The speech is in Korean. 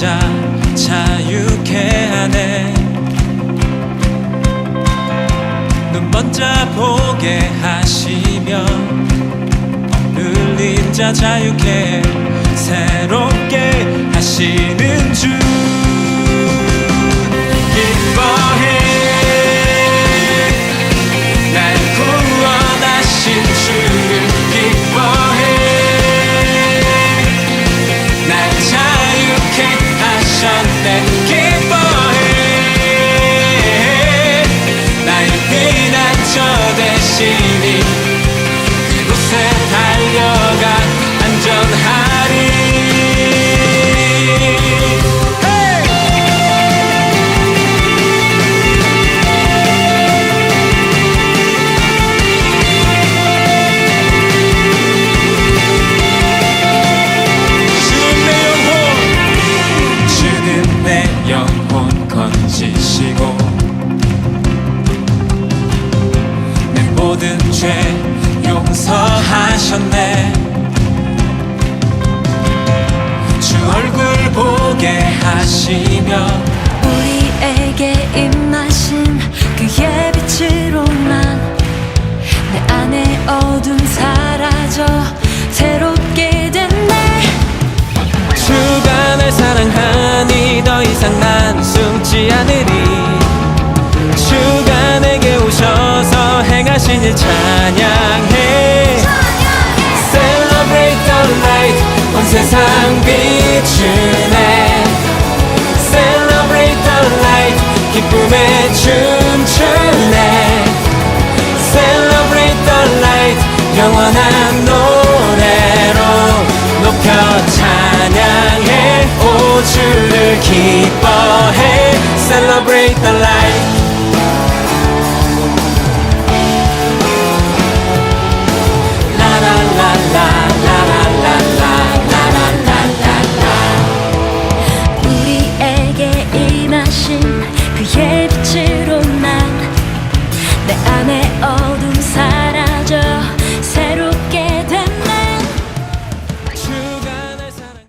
자 자유케 하네. 눈 먼저 보게 하시며 눌린 자 자유케 새롭게 모든 죄 용서하셨네. 주 얼굴 보게 하시며 우리에게 일 찬양해 Celebrate the light 온 세상 비추네 Celebrate the light 기쁨에 춤추네 Celebrate the light 영원한 노래로 높여 찬양해 오 주를 기